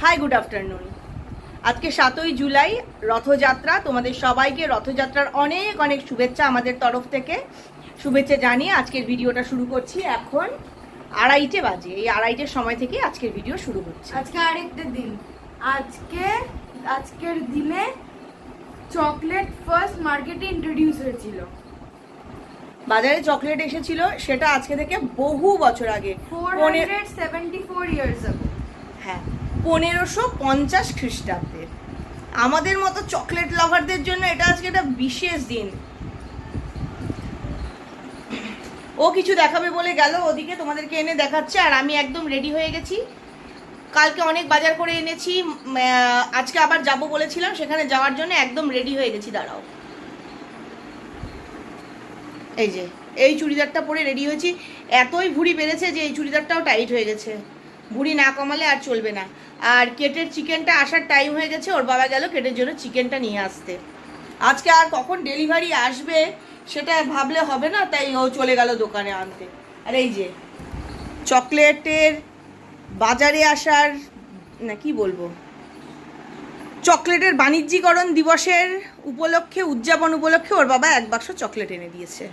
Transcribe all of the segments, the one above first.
Hi good afternoon আজকে সাতই জুলাই রথযাত্রা। তোমাদের সবাইকে রথযাত্রার অনেক অনেক শুভেচ্ছা আমাদের তরফ থেকে। শুভেচ্ছা জানিয়ে আজকের ভিডিওটা শুরু করছি এখন আড়াইটে বাজে। এই আড়াইটের সময় থেকে আজকের ভিডিও শুরু হচ্ছে। আজকে আরেকটা দিন। আজকে আজকের দিনে চকলেট ফার্স্ট মার্কেটে ইন্ট্রোডিউস হয়েছিল। বাজারে চকলেট এসেছিল সেটা আজকে থেকে বহু বছর আগে। ফোর পনে- হান্ড্রেড সেভেন্টি ফোর ইয়ার্স হ্যাঁ পনেরোশো পঞ্চাশ খ্রিস্টাব্দের আমাদের মতো চকলেট লাভারদের জন্য এটা আজকে একটা বিশেষ দিন। ও কিছু দেখাবে বলে গেল, ওদিকে তোমাদেরকে এনে দেখাচ্ছে, আর আমি একদম রেডি হয়ে গেছি। কালকে অনেক বাজার করে এনেছি আজকে আবার যাব বলেছিলাম, সেখানে যাওয়ার জন্য একদম রেডি হয়ে গেছি, দাঁড়াও। এই যে, এই চুড়িদারটা পরে রেডি হয়েছি। এতই ভুঁড়ি বেড়েছে যে এই চুড়িদারটাও টাইট হয়ে গেছে। ভুঁড়ি না কমালে আর চলবে না। আর কেটের চিকেনটা আসার টাইম হয়ে গেছে, ওর বাবা গেল কেটের জন্য চিকেনটা নিয়ে আসতে। আজকে আর কখন ডেলিভারি আসবে সেটা ভাবলে হবে না, তাই ও চলে গেল দোকানে আনতে। আর এই যে, চকলেটের বাজারে আসার, না কি বলব, চকলেটের বাণিজ্যিকরণ দিবসের উপলক্ষে, উদযাপন উপলক্ষে ওর বাবা এক বাক্স চকলেট এনে দিয়েছে।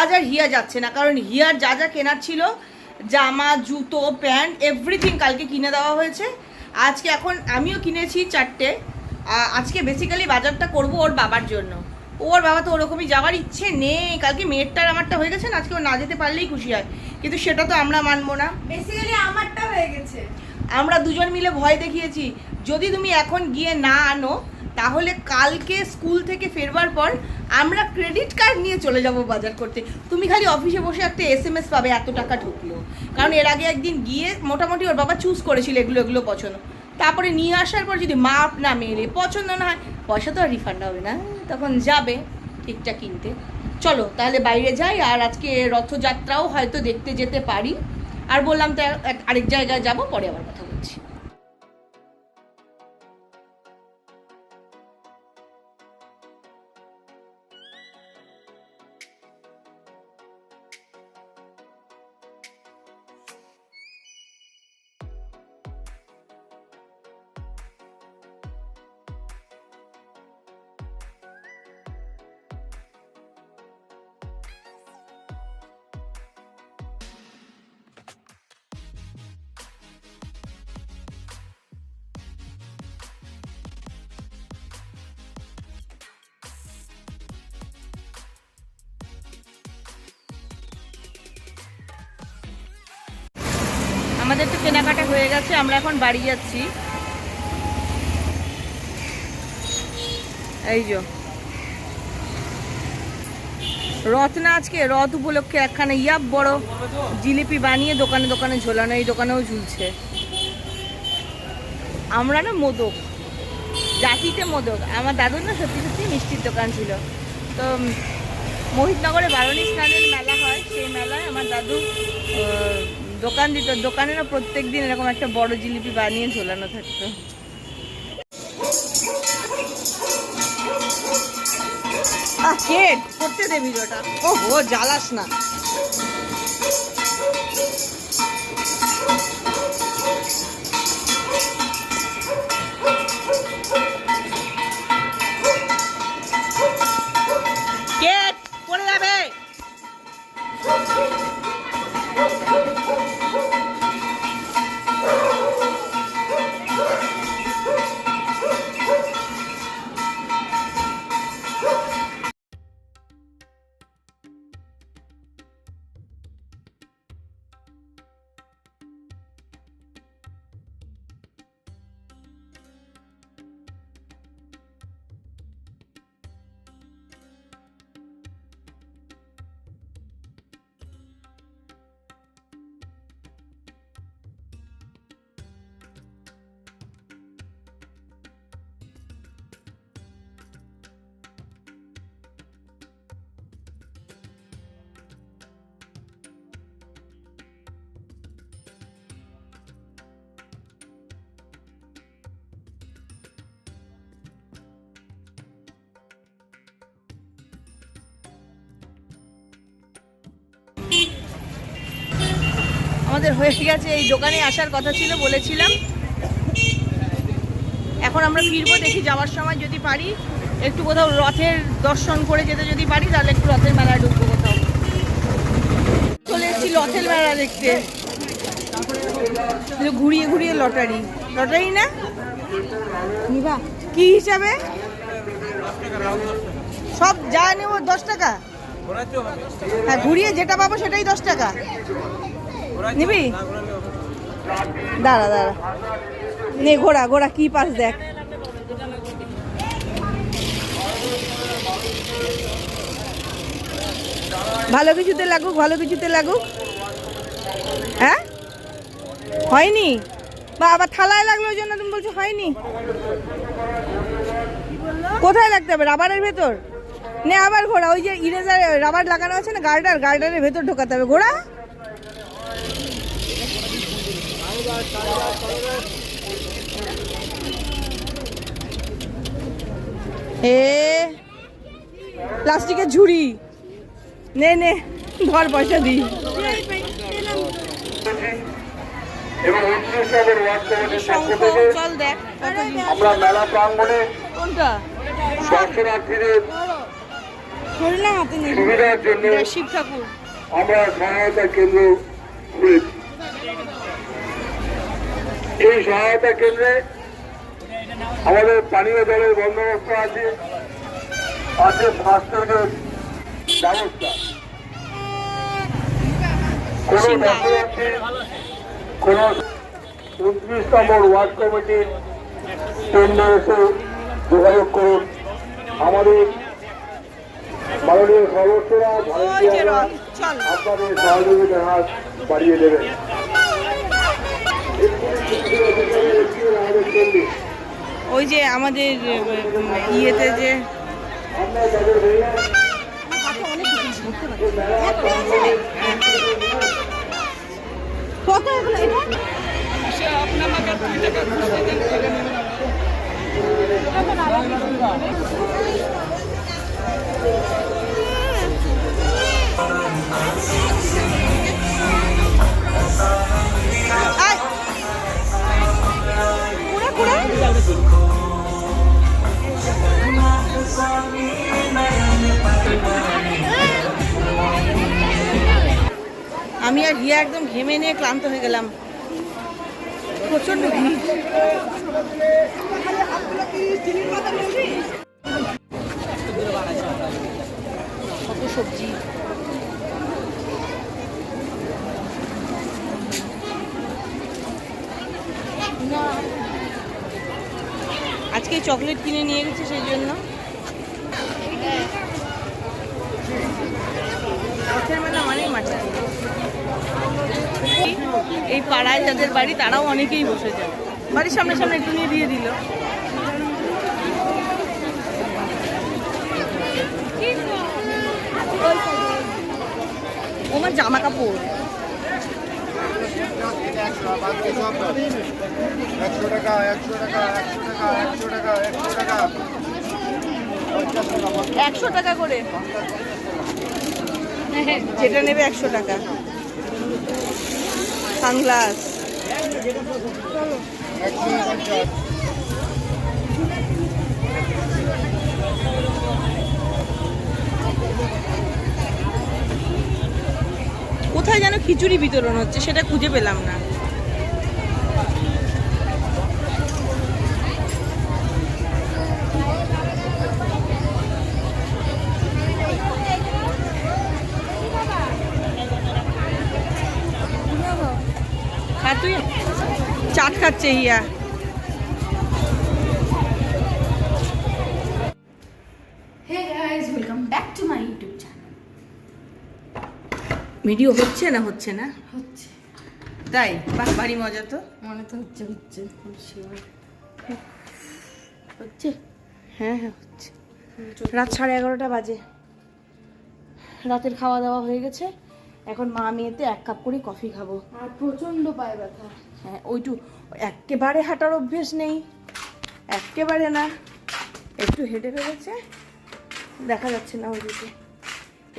আজ আর হিয়া যাচ্ছে না, কারণ হিয়ার যা যা কেনার ছিল জামা জুতো প্যান্ট এভরিথিং কালকে কিনে দেওয়া হয়েছে। আজকে এখন আমিও কিনেছি চারটে। আজকে বেসিক্যালি বাজারটা করব ওর বাবার জন্য। ওর বাবা তো ওরকমই যাওয়ার ইচ্ছে নেই। কালকে মেয়েরটার আমারটা হয়ে গেছে না আজকে ও না যেতে পারলেই খুশি হয়। কিন্তু সেটা তো আমরা মানবো না। বেসিক্যালি আমারটা হয়ে গেছে। আমরা দুজন মিলে ভয় দেখিয়েছি। যদি তুমি এখন গিয়ে না আনো তাহলে কালকে স্কুল থেকে ফেরবার পর আমরা ক্রেডিট কার্ড নিয়ে চলে যাব বাজার করতে। তুমি খালি অফিসে বসে একটা এস এম এস পাবে, এত টাকা ঢুকলো। কারণ এর আগে একদিন গিয়ে মোটামুটি ওর বাবা চুজ করেছিল এগুলো এগুলো পছন্দ। তারপরে নিয়ে আসার পর যদি মাপ না মেরে পছন্দ না হয়, পয়সা তো আর রিফান্ড হবে না। তখন যাবে ঠিকটা কিনতে। চলো, তাহলে বাইরে যাই, আর আজকে রথযাত্রাও হয়তো দেখতে যেতে পারি। আর বললাম তো আরেক জায়গায় যাব, পরে আবার কথা আমাদের তো কেনাকাটা হয়ে গেছে, আমরা এখন বাড়ি যাচ্ছি। এই যো। না আজকে, রথ উপলক্ষে একখানা ইয়াব বড় জিলিপি বানিয়ে দোকানে দোকানে ঝোলানো, এই দোকানেও ঝুলছে। আমরা না মোদক, জাতিতে মোদক। আমার দাদুর না সত্যি সত্যি মিষ্টির দোকান ছিল। তো মোহিতনগরে বারণী স্নানের মেলা হয়, সেই মেলায় আমার দাদু দোকান দিত, দোকানে না প্রত্যেক দিন এরকম একটা বড় জিলিপি বানিয়ে ঝোলানো থাকতো। করতে দে ভিডিওটা। ও, জ্বালাস না। আমাদের হয়ে গেছে, এই দোকানে আসার কথা ছিল, বলেছিলাম। এখন আমরা ফিরবো, দেখি যাওয়ার সময় যদি পারি। একটু কোথাও রথের দর্শন করে যেতে যদি পারি, তাহলে একটু রথের মেলায় ঢুকবো কোথাও। চলে এসেছি রথের মেলা দেখতে। ঘুরিয়ে ঘুরিয়ে লটারি। লটারি না? নিবা। কি হিসাবে? সব যা নেব দশ টাকা? হ্যাঁ ঘুরিয়ে যেটা পাবো সেটাই দশ টাকা। নিবি? দাঁড়া দাঁড়া। নে, ঘোড়া ঘোড়া, কি পাস দেখ। ভালো কিছুতে লাগুক, ভালো কিছুতে লাগুক। হ্যাঁ? হয়নি? বা, আবার থালায় লাগল ওই জন্য তুমি বলছো হয়নি? কোথায় লাগতে হবে? রাবারের ভেতর? নে, আবার ঘোড়া, ওই যে ইরেজার, রাবার লাগানো আছে না, গার্ডার? গার্ডারের ভেতর ঢোকাতে হবে। ঘোড়া? এ প্লাস্টিকের ঝুড়ি। নে নে ধর পয়সা দি। এবং উনত্রিশ নম্বর ওয়ার্ড কমিটির পক্ষ শঙ্খ থেকে চল দেখ। আমরা মেলা প্রাঙ্গণে কোনটা? দর্শনার্থীদের ধরলাম হাতে নেই। সুবিধার জন্য শিব ঠাকুর। আমরা সহায়তা কেন্দ্র খুলেছি এই সহায়তা কেন্দ্রে আমাদের পানীয় জলের বন্দোবস্ত আছে। আছে ফাস্টের ব্যবস্থা। কোনো। দর্শনার্থী কোনো উনত্রিশ নম্বর ওয়ার্ড কমিটির কেন্দ্রে এসে যোগাযোগ করুন। আমাদের মাননীয় সদস্যরা চল। আপনাদের সহযোগিতার হাত বাড়িয়ে দেবেন। ওই যে আমাদের ইয়েতে যে কত আমি আর হিয়া একদম ঘেমে নিয়ে ক্লান্ত হয়ে গেলাম। প্রচণ্ড আজকে চকলেট কিনে নিয়ে গেছে সেই জন্য। মাছের মেলা মানেই মাছের এই পাড়ায় যাদের বাড়ি, তারাও অনেকেই বসে যায়। বাড়ির সামনে সামনে একটু নিয়ে দিয়ে দিল। ওমার জামা কাপড় একশো টাকা একশো টাকা একশো টাকা একশো টাকা। একশো টাকা করে। যেটা নেবে একশো টাকা। সানগ্লাস। কোথায় যেন খিচুড়ি বিতরণ হচ্ছে সেটা খুঁজে পেলাম না। My YouTube channel. ভিডিও হচ্ছে না হচ্ছে না? হচ্ছে। তাই? বাহ বাড়ি মজা তো। মনে তো হচ্ছে হচ্ছে হচ্ছে? হ্যাঁ হ্যাঁ হচ্ছে। রাত সাড়ে এগারোটা বাজে। রাতের খাওয়া দাওয়া হয়ে গেছে। এখন মা মেয়েতে এক কাপ করে কফি খাব। আর প্রচণ্ড পায়ে ব্যথা। হ্যাঁ ওইটু একেবারে হাঁটার অভ্যেস নেই। একেবারে না। একটু হেঁটে ফেলেছে। দেখা যাচ্ছে না ওইদিকে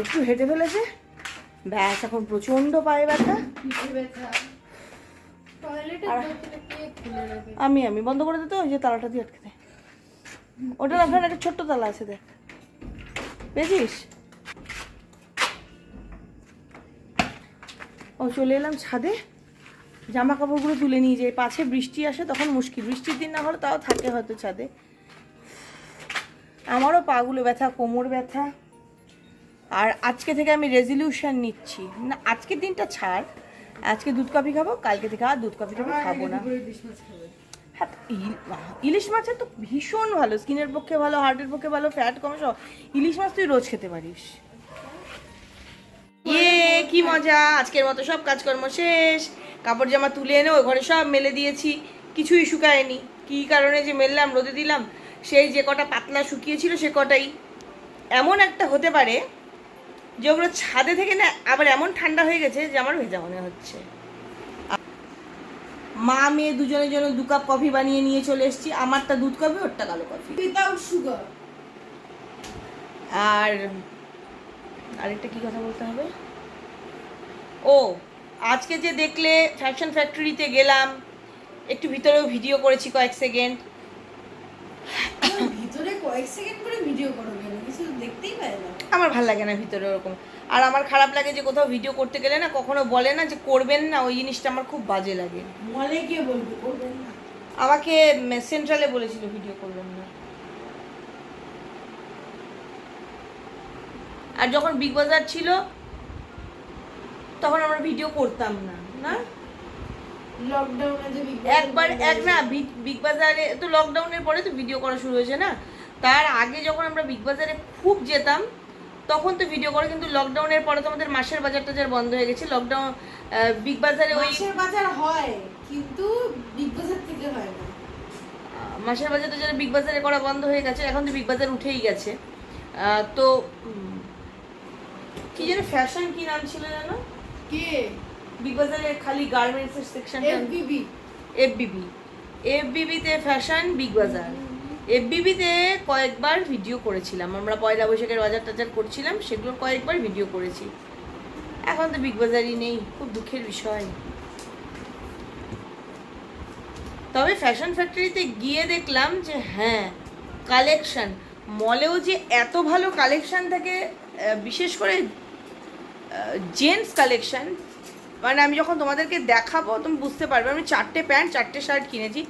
একটু হেঁটে ফেলেছে। ব্যাস এখন প্রচণ্ড পায়ে ব্যথা। আমি আমি বন্ধ করে দিতে ওই যে তালাটা দিয়ে আটকে দে। ওটার ওখানে একটা ছোট্ট তালা আছে দেখ। পেয়েছিস? ও চলে এলাম ছাদে। জামা কাপড়গুলো তুলে নিয়ে যাই। পাছে বৃষ্টি আসে তখন মুশকিল। বৃষ্টির দিন না হলে তাও থাকে হয়তো ছাদে। আমারও পাগুলো ব্যথা, কোমর ব্যথা। আর আজকে থেকে আমি রেজলিউশন নিচ্ছি। না, আজকের দিনটা ছাড়। আজকে দুধ কফি খাব, কালকে থেকে আর দুধ কফি খাব খাব না। হ্যাঁ ইলিশ মাছের তো ভীষণ ভালো, স্কিনের পক্ষে ভালো, হার্টের পক্ষে ভালো, ফ্যাট কমে সব। ইলিশ মাছ তুই রোজ খেতে পারিস। ইয়ে কি মজা! আজকের মতো সব কাজকর্ম শেষ। কাপড় জামা তুলে এনে ওই ঘরে সব মেলে দিয়েছি। কিছুই শুকায়নি। কি কারণে যে মেললাম রোদে দিলাম সেই যে কটা পাতলা শুকিয়েছিল সে কটাই। এমন একটা হতে পারে যে ওগুলো ছাদে থেকে না আবার এমন ঠান্ডা হয়ে গেছে যে আমার ভেজা মনে হচ্ছে। মা মেয়ে দুজনের জন্য দু কাপ কফি বানিয়ে নিয়ে চলে এসেছি। আমারটা দুধ কফি ওরটা কালো কফি। উইদাউট সুগার আর আরেকটা কি কথা বলতে হবে? ও আজকে যে দেখলে ফ্যাশন ফ্যাক্টরিতে গেলাম একটু ভিতরেও ভিডিও করেছি কয়েক সেকেন্ড ভিতরে কয়েক সেকেন্ড করে ভিডিও করো কিছু দেখতেই পায় না। আমার ভালো লাগে না ভিতরে ওরকম। আর আমার খারাপ লাগে যে কোথাও ভিডিও করতে গেলে না কখনো বলে না যে করবেন না ওই জিনিসটা আমার খুব বাজে লাগে। মলে গিয়ে বলবি করবেন না। আমাকে সেন্ট্রালে বলেছিল ভিডিও করবেন না। আর যখন বিগ বাজার ছিল তখন আমরা ভিডিও করতাম না না? লকডাউনে একবার এক না বিগ- বাজারে তো লকডাউনের পরে তো ভিডিও করা শুরু হয়েছে না? তার আগে যখন আমরা বিগ বাজারে খুব যেতাম তখন তো ভিডিও করে কিন্তু লকডাউনের পরে তো আমাদের মাসের বাজার টাজার বন্ধ হয়ে গেছে। লকডাউন বিগ বাজারে ওই মাসের বাজার হয় কিন্তু বিগ বাজার থেকে হয় না। মাসের বাজার তো যেটা বিগ বাজারে করা বন্ধ হয়ে গেছে এখন তো বিগ বাজার উঠেই গেছে। তো কি যেন ফ্যাশন কি নাম ছিল জানো কে? বিগ বাজারে খালি গার্মেন্টসের সেকশনটা এফবিবি এফবিবি এফবিবিতে ফ্যাশন বিগ বাজার এফবিবিতে কয়েকবার ভিডিও করেছিলাম। আমরা পয়লা বৈশাখের বাজার টাজার করছিলাম সেগুলো কয়েকবার ভিডিও করেছি। এখন তো বিগ বাজারই নেই খুব দুঃখের বিষয়। তবে ফ্যাশন ফ্যাক্টরিতে গিয়ে দেখলাম যে হ্যাঁ কালেকশন মলেও যে এত ভালো কালেকশন থাকে বিশেষ করে জেন্টস কালেকশন। মানে আমি যখন তোমাদেরকে দেখাবো তুমি বুঝতে পারবে। আমি চারটে প্যান্ট চারটে শার্ট কিনেছি।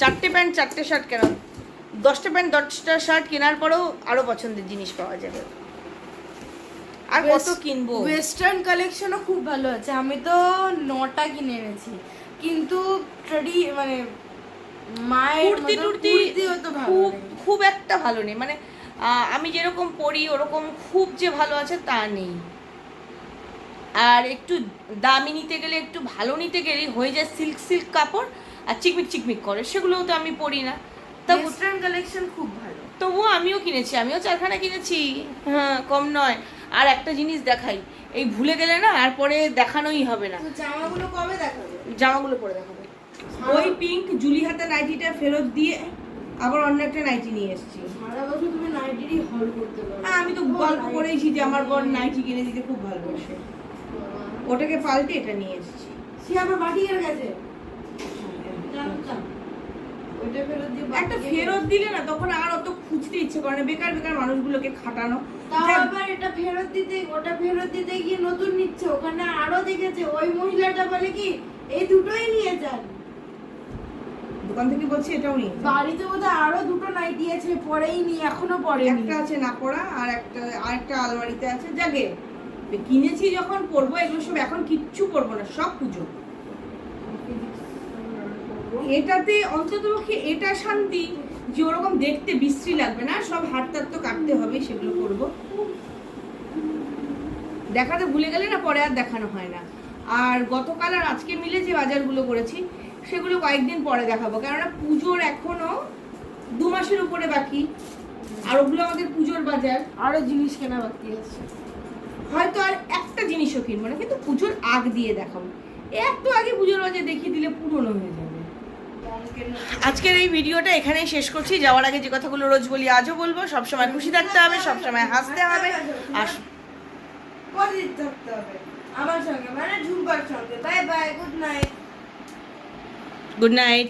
চারটে প্যান্ট চারটে শার্ট কেন? দশটা প্যান্ট দশটা শার্ট কেনার পরেও আরও পছন্দের জিনিস পাওয়া যাবে। আর কত কিনবো? ওয়েস্টার্ন কালেকশনও খুব ভালো আছে। আমি তো নটা কিনে এনেছি। কিন্তু ট্রেডি মানে মায়ের কুর্তি টুর্তি খুব খুব একটা ভালো নেই। মানে আমি যেরকম পরি ওরকম খুব যে ভালো আছে তা নেই। আর একটু দামি নিতে গেলে একটু ভালো নিতে গেলে হয়ে যায় সিল্ক সিল্ক কাপড় আর চিকমিক চিকমিক করে। সেগুলোও তো আমি পরি না। তা ওয়েস্টার্ন কালেকশন খুব ভালো। তবুও আমিও কিনেছি আমিও চারখানা কিনেছি। হ্যাঁ কম নয়। আর একটা জিনিস দেখাই এই ভুলে গেলে না আর পরে দেখানোই হবে না। জামাগুলো কবে দেখাবে? জামাগুলো পরে দেখাবো। ওই পিঙ্ক জুলি হাতে নাইটিটা ফেরত দিয়ে আবার অন্য একটা নাইটি নিয়ে এসেছি। সারা বছর তুমি নাইটেরই হল করতে পারো। হ্যাঁ আমি তো গল্প করেছি যে আমার বর নাইটি কিনে দিতে খুব ভালোবাসে। ওটাকে পাল্টে এটা নিয়ে এসেছি। সে আবার বাটিকের কাছে ওইটা একটা ফেরত দিলে না তখন আর অত খুঁজতে ইচ্ছে করে না। বেকার বেকার মানুষগুলোকে খাটানো। তাও আবার এটা ফেরত দিতে ওটা ফেরত দিতে গিয়ে নতুন নিচ্ছে। ওখানে আরও দেখেছে ওই মহিলাটা বলে কি এই দুটোই নিয়ে যান। দোকান থেকে বলছি এটাও নিয়ে বাড়িতে বোধহয় আরও দুটো নাইটি আছে পরেই নি এখনও পরে একটা আছে না পড়া আর একটা আরেকটা আলমারিতে আছে। যাকে কিনেছি যখন পরবো, এগুলো সব এখন কিচ্ছু পরবো না, সব পুজো। এটাতে অন্তত এটা শান্তি যে ওরকম দেখতে বিশ্রী লাগবে না, সব টাত তো কাটতে হবে, সেগুলো করব দেখাতে ভুলে গেলে না, পরে আর দেখানো হয় না। আর গতকাল আর আজকে মিলে যে বাজারগুলো করেছি, সেগুলো কয়েকদিন পরে দেখাবো। কেননা পুজোর এখনও দু মাসের উপরে বাকি, আর ওগুলো আমাদের পুজোর বাজার। আরও জিনিস কেনা বাকি আছে। হয়তো আর একটা জিনিসও কিনবো না কিন্তু পুজোর আগ দিয়ে দেখাবো। একটু আগে পুজোর বাজার দেখিয়ে দিলে পুরনো হয়ে যাবে। আজকের এই ভিডিওটা এখানেই শেষ করছি। যাওয়ার আগে যে কথাগুলো রোজ বলি আজও বলব সবসময় খুশি থাকতে হবে সবসময় হাসতে হবে। আর থাকতে হবে। আমার সঙ্গে মানে ঝুম্পার সঙ্গে। Bye bye good night good night